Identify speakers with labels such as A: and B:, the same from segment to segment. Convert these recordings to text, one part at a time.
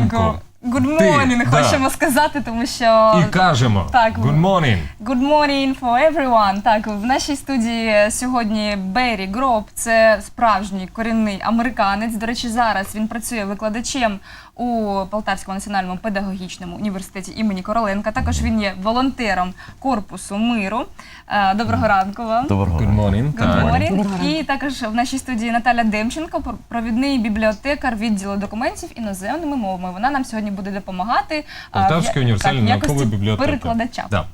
A: Ранку.
B: Good
A: Ти,
B: morning,
A: да.
B: хочемо сказати, тому що
A: І кажемо
B: Так.
A: Good morning.
B: Good morning for everyone. Так, в нашій студії сьогодні Беррі Гроб. Це справжній корінний американець. До речі, зараз він працює викладачем у Полтавському національному педагогічному університеті імені Короленка. Також він є волонтером корпусу миру. Е, Доброго ранку вам.
C: Доброго
A: Good
C: ранку.
A: morning.
B: Good
A: Так.
B: morning.
D: Доброго ранку.
B: І також в нашій студії Наталя Демченко, пр- провідний бібліотекар відділу документів іноземними мовами. Вона нам сьогодні буде допомагати
A: Полтавський
B: в я-
A: універсальний
B: так, в
A: науковий
B: якості
A: бібліотекар.
B: перекладача.
A: Да.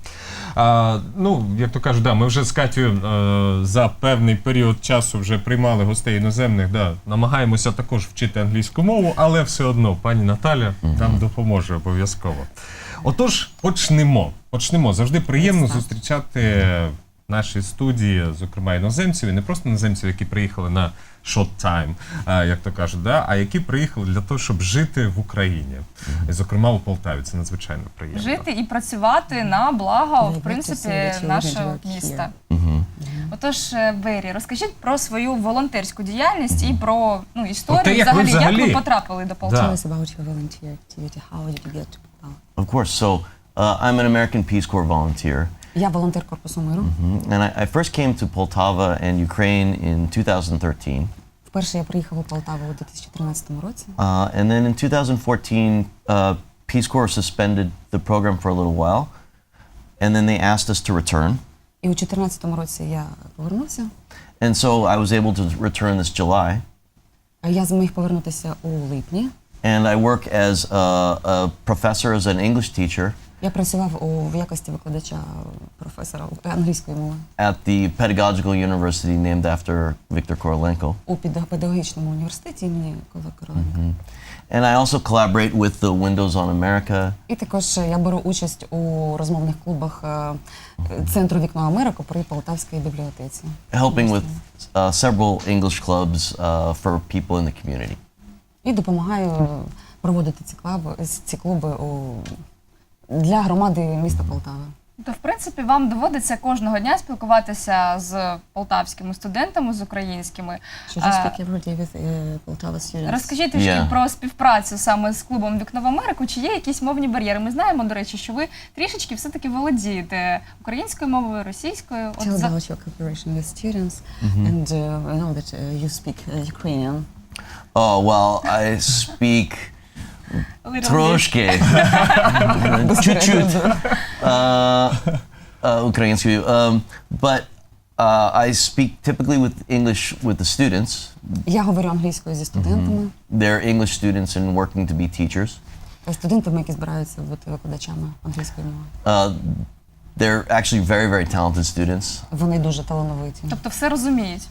A: А, ну, як то кажуть, да, ми вже з Катю е, за певний період часу вже приймали гостей іноземних. Да, намагаємося також вчити англійську мову, але все одно пані Наталя нам допоможе обов'язково. Отож, почнемо. Почнемо. Завжди приємно зустрічати нашій студії, зокрема іноземців, і не просто іноземців, які приїхали на short time, як то кажуть, да, а які приїхали для того, щоб жити в Україні. І, зокрема, у Полтаві. Це надзвичайно приємно.
B: Жити і працювати на благо, в принципі, нашого міста. Отож, е, Бері, розкажіть про свою волонтерську діяльність і про ну, історію,
A: те, як ви
B: взагалі, як ви потрапили до Полтави.
A: Да.
D: Tell us about your volunteer activity. How did you get to
C: Of course. So uh, I'm an American Peace Corps volunteer,
D: Я волонтер корпусу миру.
C: Mhm. and I, I first came to Poltava and Ukraine in 2013.
D: Вперше я приїхав у Полтаву у 2013 році.
C: Uh, and then in 2014, uh, Peace Corps suspended the program for a little while, and then they asked us to return.
D: І у 2014 році я повернувся.
C: And so I was able to return this July,
D: А Я зміг повернутися у липні.
C: and I work as a, a professor, as an English teacher
D: Я працював у в якості викладача професора англійської мови
C: at the Pedagogical University named after Viktor Korolenko.
D: у педа- педагогічному університеті імені Кола Короленка.
C: And I also collaborate with the Windows on America
D: І також я беру участь у розмовних клубах е, Центру Вікно Америку при Полтавській бібліотеці.
C: helping with uh, several English clubs uh, for people in the community.
D: І допомагаю проводити ці клуби, ці клуби у, для громади міста Полтави.
B: То, в принципі, вам доводиться кожного дня спілкуватися з полтавськими студентами, з українськими.
D: Poltava students?
B: Розкажіть
C: Yeah.
B: про співпрацю саме з клубом Вікно в Америку. Чи є якісь мовні бар'єри? Ми знаємо, до речі, що ви трішечки все-таки володієте українською мовою, російською. От
D: Tell
B: за-
D: about your cooperation with students and uh, I know that uh, you speak uh, Ukrainian.
C: Oh, well, I speak
B: Little
C: трошки, чуть-чуть, uh, uh, українською. Um, but uh, I speak typically with English with the students.
D: Я говорю англійською зі студентами,
C: They're English students and working to be teachers.
D: е, студентами, які збираються бути викладачами англійської мови.
C: Uh, they're actually very, very talented students.
D: Вони дуже талановиті.
B: Тобто все розуміють.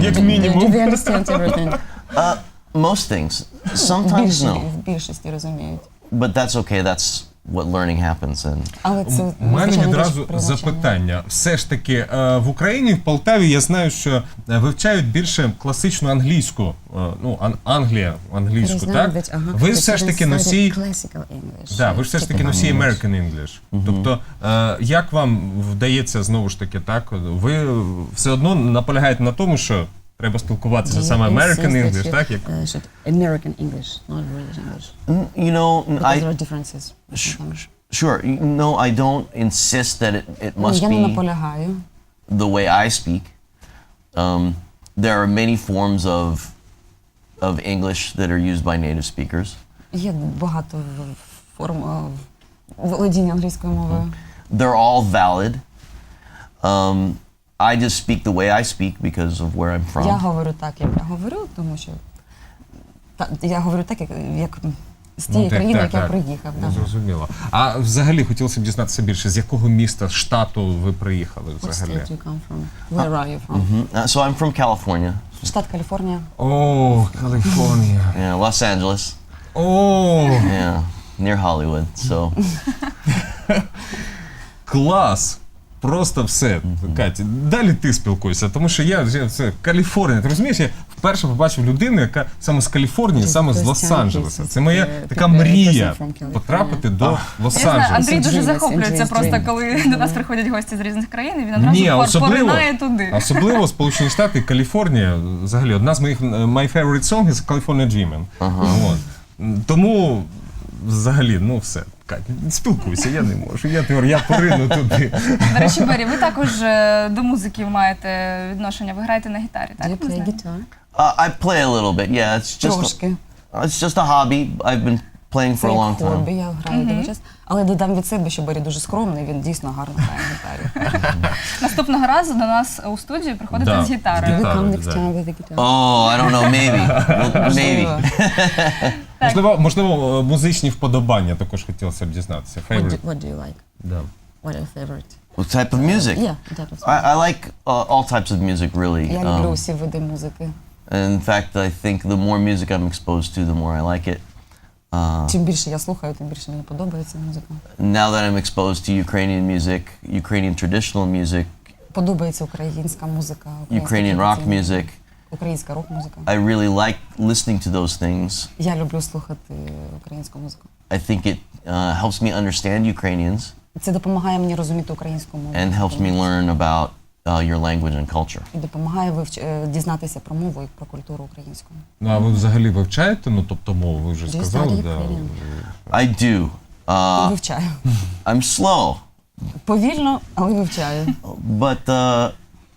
A: Як мінімум.
D: Do they understand everything?
C: Uh, most things. Sometimes no.
D: в більшості розуміють.
C: But that's okay. That's what learning happens. And
D: Але це
A: У мене
D: звичайно,
A: відразу запитання. Все ж таки, е, в Україні, в Полтаві, я знаю, що е, вивчають більше класичну англійську, е, ну, Ан- Англія, англійську, так?
D: ага.
A: Ви все ж таки носій. Да, ви ж все ж таки носій American English. Тобто, е, як вам вдається знову ж таки, так? Ви все одно наполягаєте на тому, що треба спілкуватися
D: Do you
A: саме American
D: insist that
A: English,
D: you,
A: так? Як
D: uh, should American English, not British English.
C: N- you know, n-
D: Because
C: I
D: there are differences.
C: Sh- sh- Sure. You- No, I don't insist that it, it
D: Ну,
C: must
D: я не
C: be
D: наполягаю.
C: the way I speak. Um, there are many forms of of English that are used by native speakers.
D: Є багато в- форм е, володіння англійською мовою.
C: They're all valid. Um, I just speak the way I speak because of where I'm from.
D: Я говорю так, як я говорю, тому що та, я говорю так, як, як з тієї
A: Ну, так,
D: країни,
A: так,
D: як я
A: так.
D: приїхав.
A: Ну, зрозуміло. А взагалі хотілося б дізнатися більше, з якого міста, штату ви приїхали
D: What
A: взагалі?
D: state you come from? Where are you from?
C: Mhm. Uh, so I'm from California.
D: Штат Каліфорнія.
A: О, Каліфорнія.
C: Yeah, Los Angeles.
A: О,
C: Yeah, near Hollywood. So
A: клас! Просто все. Катя, далі ти спілкуйся, тому що я вже це Каліфорнія. Ти розумієш, я вперше побачив людину, яка саме з Каліфорнії, саме з Лос-Анджелеса. Це моя така мрія потрапити до Лос-Анджелеса.
B: Андрій дуже захоплюється просто, коли до нас приходять гості з різних країн, і він одразу
A: Ні, особливо,
B: поринає туди.
A: особливо Сполучені Штати і Каліфорнія. Взагалі, одна з моїх е, my favorite song is California Dreamin'. От. Тому взагалі, ну все. Кать, спілкуйся, я не можу. Я тепер я порину туди.
B: До речі, Бері, ви також е, до музики маєте відношення. Ви граєте на гітарі,
D: Do you
B: так?
D: play guitar?
C: Uh, I play a little bit. Yeah, it's just
D: Трошки.
C: it's just a hobby. I've been playing
D: Це
C: for a long time.
D: хобі, я граю довгий час. Але додам від себе, що Борі дуже скромний, він дійсно гарно грає на гітарі.
B: Наступного разу до нас у студію приходите
A: Да,
B: з гітарою.
A: з
D: You
A: Гітарою,
D: come next
A: да.
D: time with the guitar.
C: Oh, I don't know. Maybe. Well, maybe.
A: Можливо, можливо, е, музичні вподобання також хотілося б дізнатися.
D: What do,
A: Favorite.
D: what do you like?
A: Да.
D: What your favorite?
C: What type of music?
D: Yeah, that was
C: I, I like uh, all types of music, really.
D: Я люблю
C: Um,
D: усі види музики.
C: and in fact, I think the more music I'm exposed to, the more I like it. Uh,
D: Чим більше я слухаю, тим більше мені подобається музика.
C: now that I'm exposed to Ukrainian music, Ukrainian traditional music,
D: Подобається українська музика, українська
C: Ukrainian rock
D: традиційна-
C: music,
D: українська рок-музика.
C: I really like listening to those things.
D: Я люблю слухати українську музику.
C: I think it uh, helps me understand Ukrainians
D: Це допомагає мені розуміти українську мову.
C: and helps me learn about uh, your language and culture.
D: І допомагає вивч... е, дізнатися про мову і про культуру українську.
A: Ну а ви взагалі вивчаєте, ну тобто мову, ви вже
D: Do
A: сказали.
D: study
A: Да.
D: Ukrainian?
C: I do. Uh,
D: Вивчаю.
C: I'm slow,
D: Повільно, але вивчаю.
C: but uh,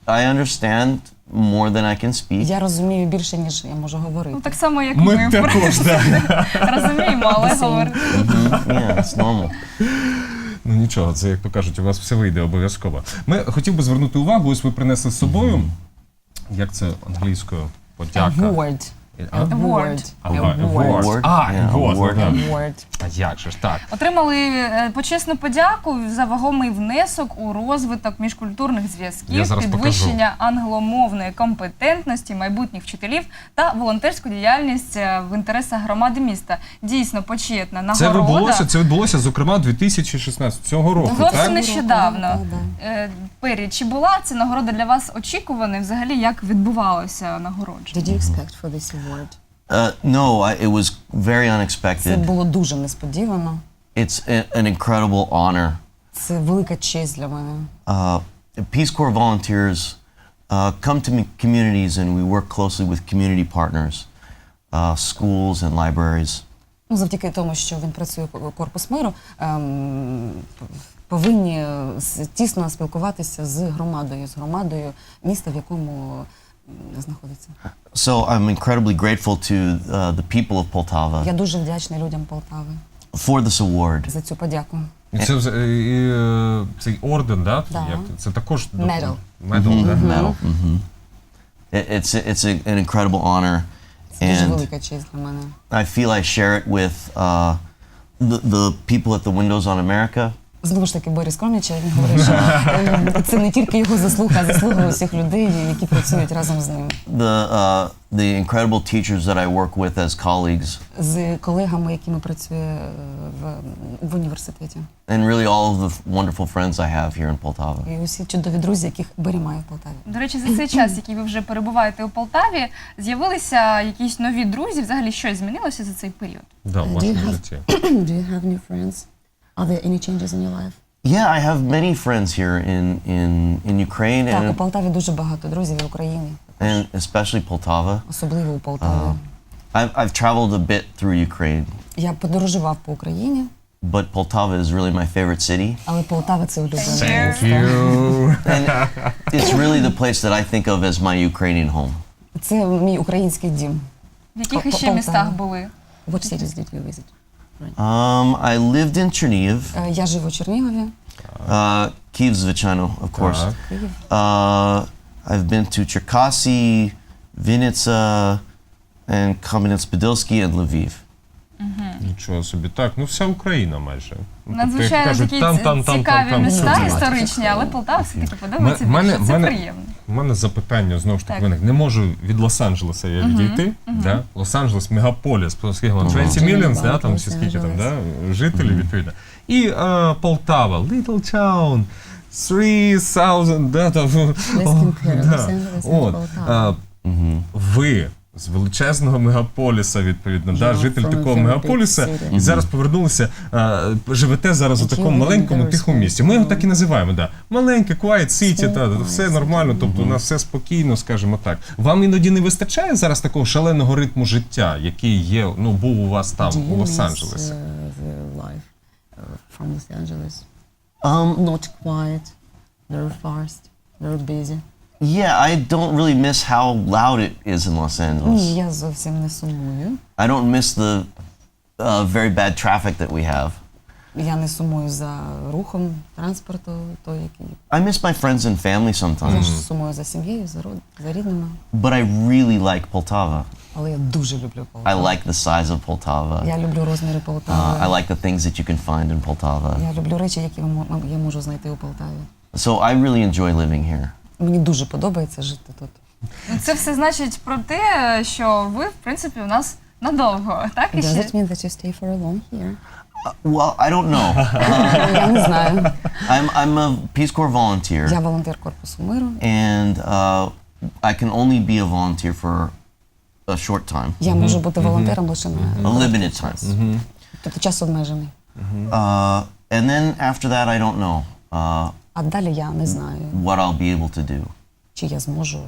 C: I understand more than I can speak.
D: Я розумію більше, ніж я можу говорити.
B: Ну так само, як ми,
A: Ми також, да.
B: розуміємо, але говорити.
C: Mhm, Yeah, it's normal.
A: Ну нічого, це як то кажуть, у вас все вийде обов'язково. Ми хотів би звернути увагу, ось ви принесли з собою. Як це англійською? Подяка.
D: Award.
A: А?
B: Award.
A: Ага,
D: Award.
A: award. А,
C: Yeah,
A: award,
C: award.
A: да.
D: Award.
A: А як же ж так?
B: Отримали е, почесну подяку за вагомий внесок у розвиток міжкультурних
A: Я
B: зв'язків,
A: зараз
B: підвищення англомовної компетентності майбутніх вчителів та волонтерську діяльність е, в інтересах громади міста. Дійсно почетна
A: Це
B: нагорода.
A: відбулося, це відбулося, зокрема, 2016 цього року,
B: Зовсім
A: так?
B: нещодавно.
D: Да, да,
B: Е, Пері, чи була ця нагорода для вас очікувана? Взагалі, як відбувалося нагородження?
D: Did you expect for this award?
C: Uh, no, I, it was very
D: Це
C: unexpected.
D: було дуже несподівано.
C: It's a, an incredible honor.
D: Це велика честь для мене.
C: Uh, Peace Corps volunteers uh, come to me- communities and we work closely with community partners, uh, schools and libraries.
D: Ну, завдяки тому, що він працює по- корпус миру, ем, повинні е, с- тісно спілкуватися з громадою, з громадою міста, в якому знаходиться.
C: So I'm incredibly grateful to uh, the people of
D: Я
C: Poltava
D: дуже вдячна людям Полтави
C: for this award.
D: за цю подяку.
A: І це вз- і, і, е, цей орден, да?
D: Да.
A: Як це? це також
D: Medal.
A: Медал, да?
C: Medal. hmm It, it's a, it's a, an incredible honor,
D: Це дуже
C: and
D: велика честь для мене.
C: I feel I share it with uh, the, the people at the Windows on America.
D: Знову ж таки, Борис Кромніча, він говорить, що е, це не тільки його заслуга, а заслуга усіх людей, які працюють разом з ним,
C: The uh, the incredible teachers that I work with as colleagues,
D: з колегами, якими працює е, в, в університеті.
C: and really all of the wonderful friends I have here in Poltava.
D: І усі чудові друзі, яких Борі має в Полтаві.
B: До речі, за цей час, який ви вже перебуваєте у Полтаві, з'явилися якісь нові друзі. Взагалі щось змінилося за цей період?
A: Да, в
D: Do you
A: вашому
D: have-
A: житті.
D: Do you have new friends? Are there any changes in your life?
C: Yeah, I have many friends here in in in Ukraine
D: Так, у
C: and
D: Полтаві дуже багато друзів в Україні,
C: and especially Poltava.
D: особливо у Полтаві.
C: I've I've traveled a bit through Ukraine,
D: Я подорожував по Україні,
C: but Poltava is really my favorite city,
D: але Полтава це улюблене
B: Thank
D: місто.
A: You.
C: and it's really the place that I think of as my Ukrainian home.
D: Це мій український дім.
B: В яких
D: По-
B: іще
D: Полтава.
B: містах були?
D: What cities did you visit?
C: Um, I lived in Chernihiv,
D: Е, Я живу у Чернігові.
C: uh, звичайно, of course.
A: Так.
C: Uh, I've been to Cherkasy, Vinnytsia, and Kamenets-Podilsky and Lviv.
A: Нічого собі. Так, ну вся Україна майже. Ну, тобто, як
B: Надзвичайно такі
A: там, там, там,
B: цікаві
A: там, там,
B: міста історичні, але Полтава все-таки подобається
A: М- мене-
B: більше. Це
A: мене-
B: приємно.
A: У мене запитання знову ж таки
B: Так.
A: виник. Не можу від Лос-Анджелеса я відійти. Да? Лос-Анджелес мегаполіс, скільки там 20
D: Дуже
A: мільйонів, да, там чи скільки там, да,
D: Лос-Анджелес.
A: жителів відповідно. І е, Полтава, Little Town, 3000, да, там,
D: compare
A: да.
D: Angeles and
A: От,
D: Полтава.
A: е, ви з величезного мегаполіса, відповідно, да, житель такого мегаполіса, і зараз повернулися, е, живете зараз у такому маленькому тихому місті. Ми його так і називаємо, да. Маленьке, quiet city, та, все нормально, тобто у нас все спокійно, скажімо так. Вам іноді не вистачає зараз такого шаленого ритму життя, який є, ну, був у вас там, у Лос-Анджелесі?
D: from Los Angeles?
C: Um,
D: Not quiet, very fast, very busy.
C: yeah, I don't really miss how loud it is in Los Angeles.
D: Ні, я зовсім не сумую.
C: I don't miss the uh, very bad traffic that we have.
D: Я не сумую за рухом транспорту, той, який
C: I miss my friends and family
D: я
C: sometimes,
D: ж сумую за сім'єю, за род, за рідними.
C: but I really like Poltava.
D: Але я дуже люблю
C: I
D: Полтаву.
C: like the size of Poltava.
D: Я люблю розміри
C: Uh,
D: Полтави.
C: I like the things that you can find in Poltava.
D: Я люблю речі, які мо- я можу знайти у Полтаві.
C: So I really enjoy living here.
D: Мені дуже подобається жити тут.
B: Ну, Це все значить про те, що ви, в принципі, у нас надовго, так? І
D: Does
B: ще?
D: it mean that you stay for a long here?
C: Uh, well, I don't know.
D: Я не знаю.
C: I'm, I'm a Peace Corps volunteer,
D: Я волонтер Корпусу миру.
C: and uh, I can only be a volunteer for a short time,
D: Я можу бути волонтером лише на
C: a
D: короткий
C: limited time.
D: Тобто час обмежений.
C: Uh, and then after that, I don't know uh,
D: А далі я не знаю,
C: what I'll be able to do.
D: чи я зможу,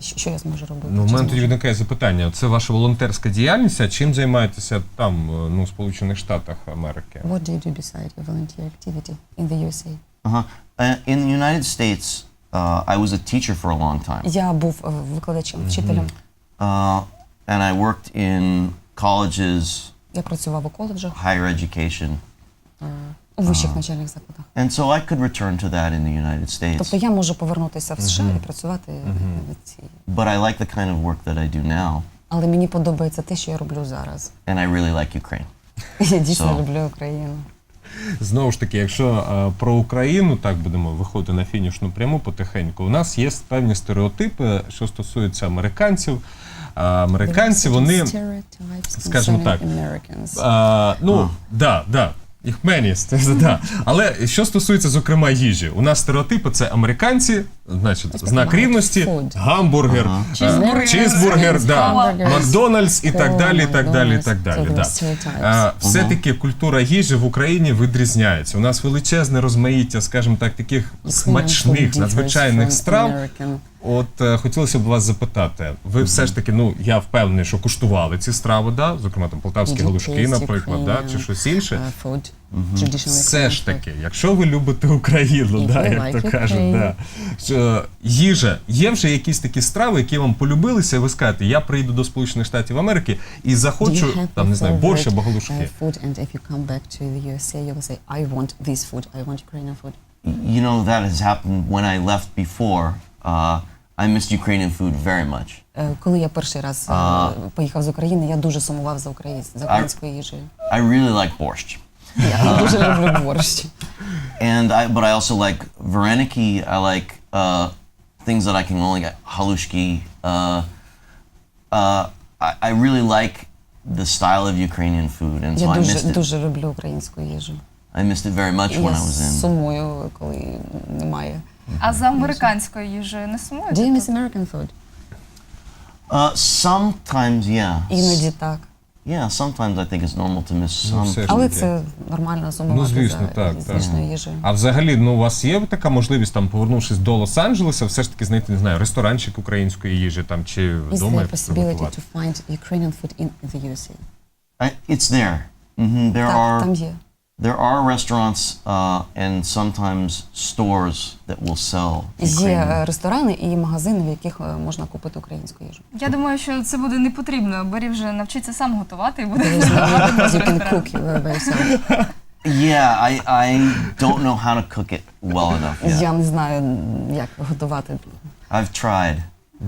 D: що що я зможу робити.
A: Ну, у
D: чи
A: мене тоді виникає запитання: це ваша волонтерська діяльність, а чим займаєтеся там, е, ну, в Сполучених Штатах Америки?
D: What do you do beside your volunteer activity in the USA?
C: Uh-huh. Uh, in the United States, uh, I was a teacher for a long time,
D: Я був е, викладачем, вчителем.
C: uh, and I worked in colleges,
D: Я працював у коледжах,
C: higher education,
D: е, у вищих навчальних закладах.
C: and so I could return to that in the United States.
D: Тобто я можу повернутися в США і працювати в цій.
C: But I like the kind of work that I do now,
D: Але мені подобається те, що я роблю зараз.
C: and I really like Ukraine.
D: Я дійсно
C: So.
D: люблю Україну.
A: Знову ж таки, якщо е, про Україну так будемо виходити на фінішну пряму потихеньку, у нас є певні стереотипи, що стосуються американців. А Американці, вони скажімо так, А, ну, да, да. Їх меність, да. Але що стосується, зокрема, їжі, у нас стереотипи це американці, значить, знак рівності, гамбургер,
C: Ага.
A: е,
B: Чізбургер,
A: чізбургер, да, Макдональдс і так далі, і так далі, і так далі. Да. А, Все-таки культура їжі в Україні відрізняється. У нас величезне розмаїття, скажімо так, таких смачних, надзвичайних страв. От е, хотілося б вас запитати. Ви все ж таки, ну я впевнений, що куштували ці страви, да? зокрема там полтавські галушки, наприклад, да? чи щось інше.
D: Food, traditional
A: Все ж таки, якщо ви любите Україну,
D: If
A: да, як
D: like
A: то кажуть,
D: Ukraine.
A: да, що їжа, є вже якісь такі страви, які вам полюбилися, і ви скажете, я прийду до Сполучених Штатів Америки і захочу там, не знаю, борщ або
D: uh,
A: галушки.
D: food and if you come back to the USA you will say I want this food, I want Ukrainian food.
C: You know, that has happened when I left before. Uh, I missed Ukrainian food very much.
D: Е, Коли я перший раз е,
C: А.
D: поїхав з України, я дуже сумував за українсь- за українською їжею.
C: I really like borscht.
D: Я дуже люблю борщ.
C: And I, but I also like vareniki. I like uh, things that I can only get halushki. Uh, uh, I, I really like the style of Ukrainian food, and so
D: Я
C: I
D: дуже
C: missed it.
D: дуже люблю українську їжу.
C: I missed it very much
D: І
C: when
D: я
C: I was in.
D: сумую, коли немає.
B: А за американською їжею не сумуєте?
D: Do you miss? American food?
C: Uh, sometimes, yeah.
D: Іноді так.
C: Yeah, sometimes I think it's normal to miss
A: Ну,
C: some.
A: все ж
D: Але
A: таки.
D: це нормально сумувати
A: Ну, звісно,
D: за
A: так, так.
D: звичною їжею.
A: А взагалі, ну у вас є така можливість там, повернувшись до Лос-Анджелеса, все ж таки знайти, не знаю, ресторанчик української їжі там чи
D: Is
A: вдома
D: there a possibility
A: приготувати?
D: to find Ukrainian food in the USA?
C: I, it's there. hmm There
D: Так,
C: are
D: там є.
C: There are restaurants uh, and sometimes stores that will sell.
D: Є
C: Ukrainian.
D: е, ресторани і магазини, в яких е, можна купити українську їжу.
B: Я думаю, що це буде не потрібно. Бері вже навчиться сам готувати і буде готувати
D: way you can
B: ресторан.
D: cook uh, by yourself.
C: Yeah, I, I don't know how to cook it well enough yet.
D: Я не знаю, як готувати.
C: I've tried.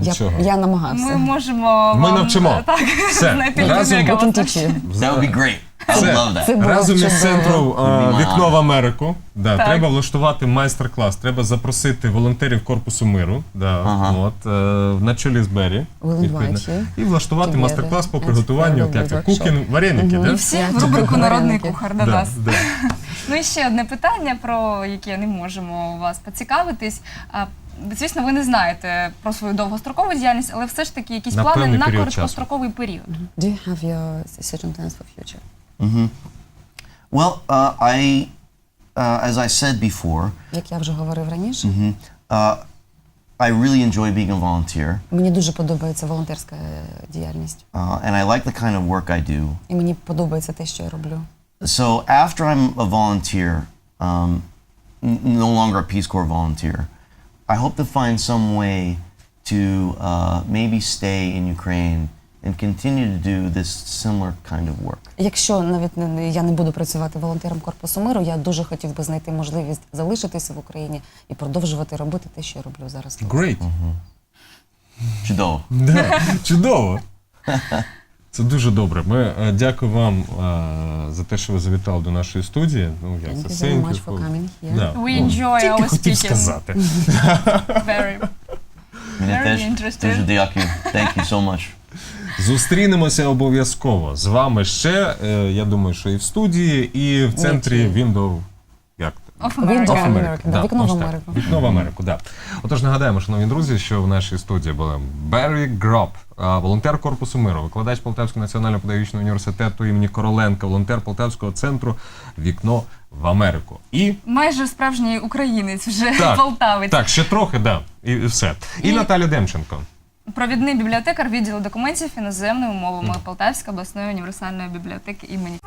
D: Я,
A: Нічого.
D: я
B: Ми
D: намагався.
B: можемо
A: Ми
B: вам,
A: навчимо.
B: так,
A: Все.
B: знайти людину,
A: Разом
B: яка вас навчить.
C: That would be great. I would
A: Це-
C: love that.
D: Це було
A: Разом із
D: чудово.
A: центру е, вікно в Америку. Да,
B: Так.
A: треба влаштувати майстер-клас. Треба запросити волонтерів корпусу миру. Да,
C: Ага.
A: от, е, на чолі з Бері.
D: We'll
A: відповідно.
D: invite you
A: І влаштувати
D: together
A: мастер-клас по
D: and
A: приготуванню
D: have
A: як,
D: workshop.
A: кукін, вареники.
B: І
A: Да?
B: всі в рубрику Народний кухар
A: Да,
B: нас.
A: да.
B: Ну і ще одне питання, про яке не можемо вас поцікавитись. А, звісно, ви не знаєте про свою довгострокову діяльність, але все ж таки якісь
A: На
B: плани
A: певний
B: на
A: період
B: короткостроковий період.
D: Do you have your certain plans for future?
C: Well, uh, I, uh, as I said before,
D: Як я вже говорив раніше,
C: uh, I really enjoy being a volunteer,
D: мені дуже подобається волонтерська е, діяльність.
C: uh, and I like the kind of work I do.
D: І мені подобається те, що я роблю.
C: So after I'm a volunteer, um, n- no longer a Peace Corps volunteer, I hope to find some way to uh, maybe stay in Ukraine and continue to do this similar kind of work.
D: Якщо навіть не- я не буду працювати волонтером корпусу миру, я дуже хотів би знайти можливість залишитися в Україні і продовжувати робити те, що я роблю зараз.
A: Great.
C: Чудово.
A: Да, чудово. Це дуже добре. Ми е, дякую вам е, за те, що ви завітали до нашої студії. Ну, як
D: Thank
A: це
D: you very much for coming here.
A: Да.
B: We enjoy
A: тільки
B: our
A: хотів
B: speaking.
A: сказати.
B: Very.
C: Мене
B: Very
C: теж
B: interested.
C: дуже дякую. Thank you so much.
A: Зустрінемося обов'язково з вами ще. е, Я думаю, що і в студії, і в центрі Window. Як це?
B: Of America.
D: of
A: America,
D: America, да, вікно в
A: ось так.
D: Америку.
A: Вікно в Америку, да. Отож нагадаємо, шановні друзі, що в нашій студії були Беррі Гроб, а, волонтер Корпусу миру, викладач Полтавського національного педагогічного університету імені Короленка, волонтер Полтавського центру Вікно в Америку. І
B: Майже справжній українець, вже
A: так,
B: полтавець.
A: так, ще трохи, да, і, і все. І,
B: І-
A: Наталя Демченко.
B: Провідний бібліотекар відділу документів іноземними мовами Полтавської обласної універсальної бібліотеки імені.